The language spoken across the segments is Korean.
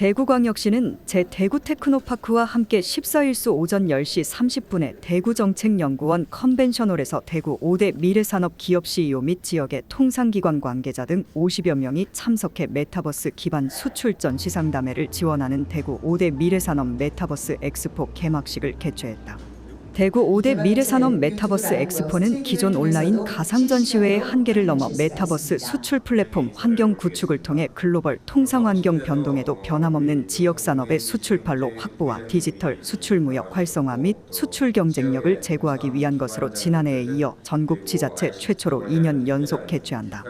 대구광역시는 제 대구 테크노파크와 함께 14일수 오전 10시 30분에 대구정책연구원 컨벤셔널에서 대구 5대 미래산업 기업 CEO 및 지역의 통상기관 관계자 등 50여 명이 참석해 메타버스 기반 수출 전 시상담회를 지원하는 대구 5대 미래산업 메타버스 엑스포 개막식을 개최했다. 대구 5대 미래산업 메타버스 엑스포는 기존 온라인 가상 전시회의 한계를 넘어 메타버스 수출 플랫폼 환경 구축을 통해 글로벌 통상 환경 변동에도 변함없는 지역 산업의 수출팔로 확보와 디지털 수출 무역 활성화 및 수출 경쟁력을 제고하기 위한 것으로 지난해에 이어 전국 지자체 최초로 2년 연속 개최한다.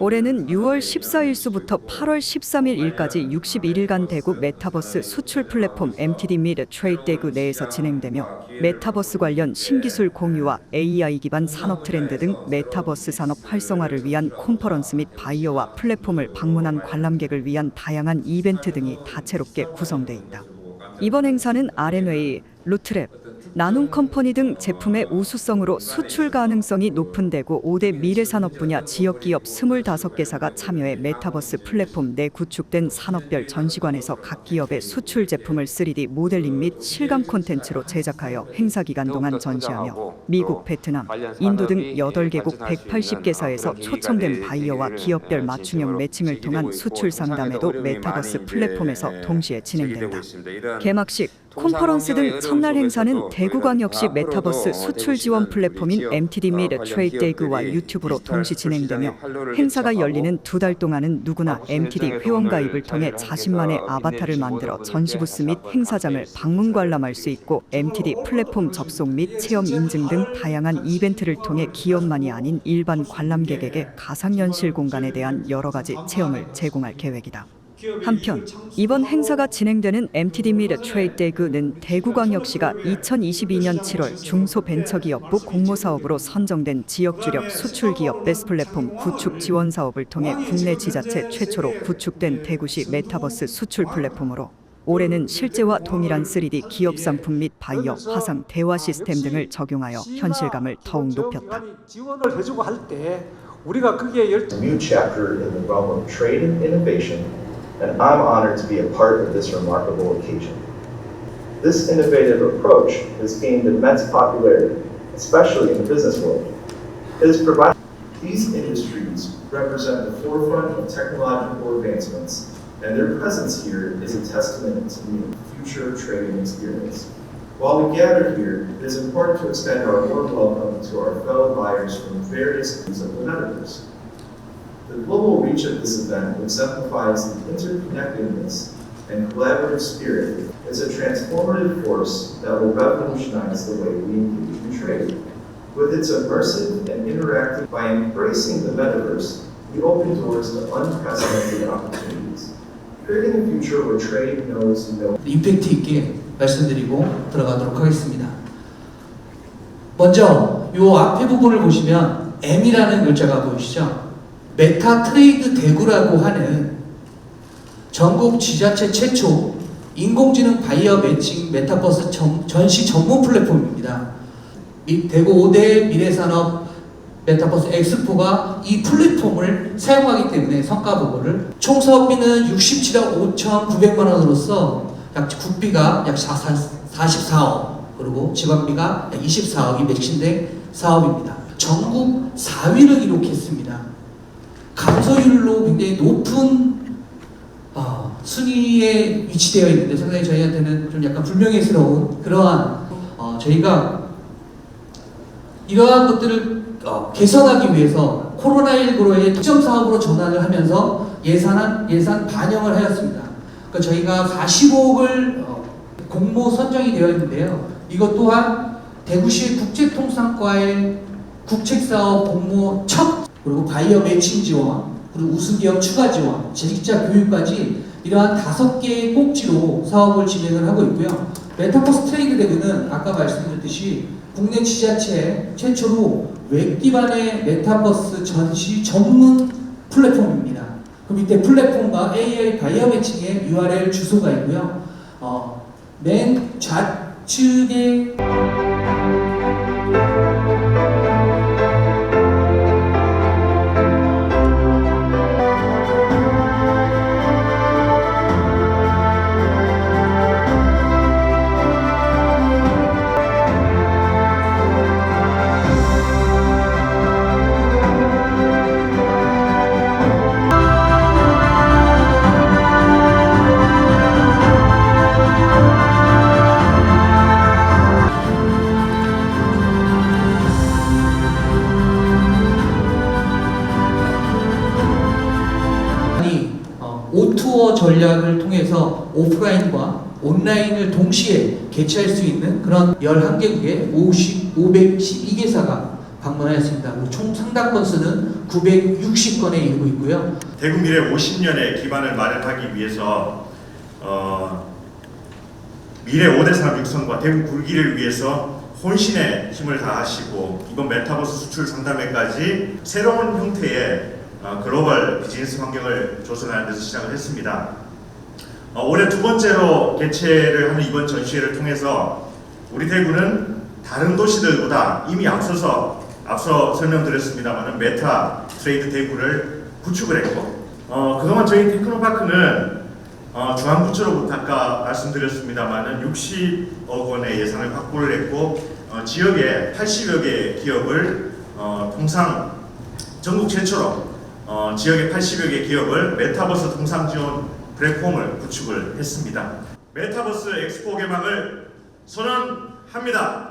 올해는 6월 14일수부터 8월 13일까지 61일간 대구 메타버스 수출 플랫폼 MTD 및 트레이드 대구 내에서 진행되며 메타버스 관련 신기술 공유와 AI 기반 산업 트렌드 등 메타버스 산업 활성화를 위한 컨퍼런스 및 바이어와 플랫폼을 방문한 관람객을 위한 다양한 이벤트 등이 다채롭게 구성돼 있다. 이번 행사는 RN웨이, 루트랩, 나눔 컴퍼니 등 제품의 우수성으로 수출 가능성이 높은 대구 5대 미래 산업 분야 지역 기업 25개사가 참여해 메타버스 플랫폼 내 구축된 산업별 전시관에서 각 기업의 수출 제품을 3D 모델링 및 실감 콘텐츠로 제작하여 행사 기간 동안 전시하며 미국, 베트남, 인도 등 8개국 180개사에서 초청된 바이어와 기업별 맞춤형 매칭을 통한 수출 상담회도 메타버스 플랫폼에서 동시에 진행된다. 개막식, 콘퍼런스 등 첫날 행사는 대구광역시 메타버스 수출 지원 플랫폼인 MTD 및 트레이드 대구와 유튜브로 동시 진행되며 행사가 열리는 두 달 동안은 누구나 MTD 회원 가입을 통해 자신만의 아바타를 만들어 전시 부스 및 행사장을 방문 관람할 수 있고 MTD 플랫폼 접속 및 체험 인증 등 다양한 이벤트를 통해 기업만이 아닌 일반 관람객에게 가상현실 공간에 대한 여러 가지 체험을 제공할 계획이다. 한편 이번 행사가 진행되는 MTD 및 트레이드 대구는 대구광역시가 2022년 7월 중소벤처기업부 공모사업으로 선정된 지역 주력 수출기업 베스 플랫폼 구축 지원 사업을 통해 국내 지자체 최초로 구축된 대구시 메타버스 수출 플랫폼으로 올해는 실제와 동일한 3D 기업 상품 및 바이어, 화상, 대화 시스템 등을 적용하여 현실감을 더욱 높였다. 지원을 해주고 할 때 우리가 거기에 열 and I'm honored to be a part of this remarkable occasion. This innovative approach has gained immense popularity, especially in the business world. It is provided these industries represent the forefront of technological advancements, and their presence here is a testament to the future trading experience. While we gather here, it is important to extend our warm welcome to our fellow buyers from various of the metaverse. The global reach of this event exemplifies the interconnectedness and collaborative spirit. It's a transformative force that will revolutionize the way we engage in trade. With its immersive and interactive, by embracing the metaverse, we open doors to unprecedented opportunities, creating a future where trade knows no 임팩트 있게 말씀드리고 들어가도록 하겠습니다. 먼저 이 앞에 부분을 보시면 M이라는 글자가 보이시죠? 메타 트레이드 대구라고 하는 전국 지자체 최초 인공지능 바이어 매칭 메타버스 전, 전시 전문 플랫폼입니다. 이 대구 5대 미래산업 메타버스 엑스포가 이 플랫폼을 사용하기 때문에 성과 보고를 총 사업비는 67억 5,900만 원으로서 약 국비가 약 44억 그리고 지방비가 약 24억이 매칭된 사업입니다. 전국 4위를 기록했습니다. 감소율로 굉장히 높은 어, 순위에 위치되어 있는데 상당히 저희한테는 좀 약간 불명예스러운 그러한 어, 저희가 이러한 것들을 어, 개선하기 위해서 코로나19로의 특정 사업으로 전환을 하면서 예산안 예산 반영을 하였습니다. 그러니까 저희가 45억을 어, 공모 선정이 되어 있는데요. 이것 또한 대구시 국제통상과의 국책사업 공모 첫 그리고 바이어 매칭 지원 그리고 우수기업 추가 지원 재직자 교육까지 이러한 다섯 개의 꼭지로 사업을 진행을 하고 있고요. 메타버스 트레이드 대구는 아까 말씀드렸듯이 국내 지자체 최초로 웹 기반의 메타버스 전시 전문 플랫폼입니다. 그 밑에 플랫폼과 AI 바이어 매칭의 URL 주소가 있고요. 어, 맨 좌측에 홍보 전략을 통해서 오프라인과 온라인을 동시에 개최할 수 있는 그런 11개국의 50, 512개사가 방문하였습니다. 총 상당 건수는 960건에 이르고 있고요. 대구 미래 50년의 기반을 마련하기 위해서 어, 미래 5대 산업 육성과 대구 굴기를 위해서 혼신의 힘을 다하시고 이번 메타버스 수출 상담회까지 새로운 형태의 어, 글로벌 비즈니스 환경을 조성하는 데서 시작을 했습니다. 어, 올해 두 번째로 개최를 하는 이번 전시회를 통해서 우리 대구는 다른 도시들보다 이미 앞서서 앞서 설명드렸습니다만은 메타 트레이드 대구를 구축을 했고 어, 그동안 저희 테크노파크는 어, 중앙부처로부터 아까 말씀드렸습니다만은 60억 원의 예산을 확보를 했고 어, 지역에 80여 개 기업을 어, 통상 전국 최초로 어, 지역의 80여 개 기업을 메타버스 통상 지원 플랫폼을 구축을 했습니다. 메타버스 엑스포 개막을 선언합니다.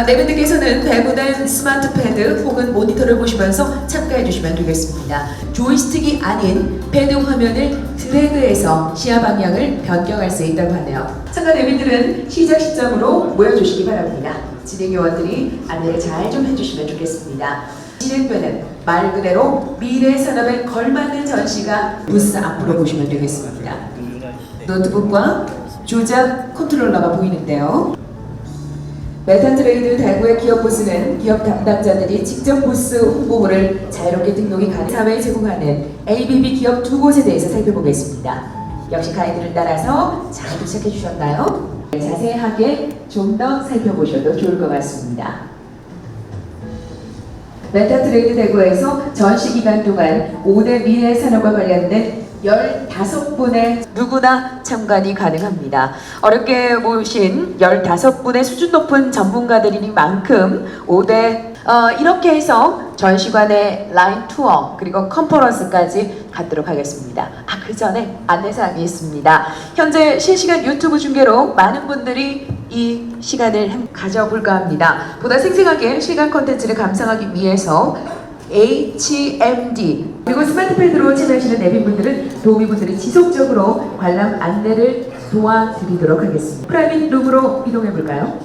어, 네 분들께서는 배분된 스마트 패드 혹은 모니터를 보시면서 참가해 주시면 되겠습니다. 조이스틱이 아닌 패드 화면을 드래그해서 시야 방향을 변경할 수 있다고 하네요. 참가 대비들은 시작 시점으로 모여주시기 바랍니다. 진행 요원들이 안내를 잘 좀 해주시면 좋겠습니다. 진행되는 말 그대로 미래 산업에 걸맞는 전시가 부스 앞으로 보시면 되겠습니다. 노트북과 조작 컨트롤러가 보이는데요. 메타트레이드 대구의 기업 부스는 기업 담당자들이 직접 부스 홍보물을 자유롭게 등록이 가능 사회에 제공하는 ABB 기업 두 곳에 대해서 살펴보겠습니다. 역시 가이드를 따라서 잘 도착해 주셨나요? 자세하게 좀 더 살펴보셔도 좋을 것 같습니다. 메타트레이드 대구에서 전시 기간 동안 5대 미래 산업과 관련된 15분의 누구나 참관이 가능합니다. 어렵게 모신 15분의 수준 높은 전문가들이니만큼 5대 어, 이렇게 해서 전시관의 라인 투어 그리고 컨퍼런스까지 갖도록 하겠습니다. 아, 그 전에 안내사항이 있습니다. 현재 실시간 유튜브 중계로 많은 분들이 이 시간을 가져볼까 합니다. 보다 생생하게 실감 콘텐츠를 감상하기 위해서 HMD 그리고 스마트패드로 참여하시는 내빈분들은 도우미분들이 지속적으로 관람 안내를 도와드리도록 하겠습니다. 프라이빗 룸으로 이동해 볼까요?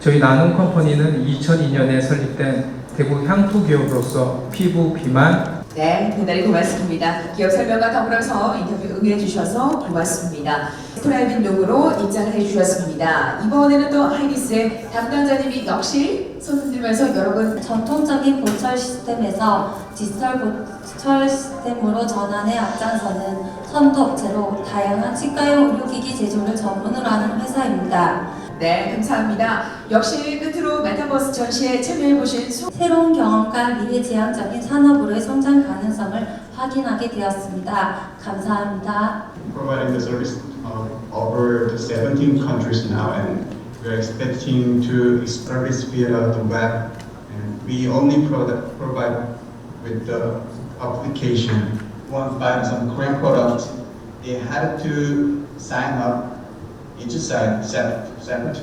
저희 나눔 컴퍼니는 2002년에 설립된 대구 향토 기업으로서 피부, 비만, 네, 대단히 고맙습니다. 기업 설명과 더불어서 인터뷰 응해 주셔서 고맙습니다. 프라이빗 룸으로 입장을 해 주셨습니다. 이번에는 또 하이디스의 담당자님이 역시 손 흔들면서 여러분 전통적인 보철 시스템에서 디지털 보철 시스템으로 전환에 앞장서는 선도 업체로 다양한 치과용 의료기기 제조를 전문으로 하는 회사입니다. 네, 감사합니다. 역시 끝으로 메타버스 전시에 참여해 보신 수 새로운 경험과 미래지향적인 산업으로의 성장 가능성을 확인하게 되었습니다. 감사합니다. providing the service uh, over the 17 countries now, and we're expecting to service via the web. And we only product, provide with the application. Want to buy some Korean products, they had to sign up each set sat, sat, sat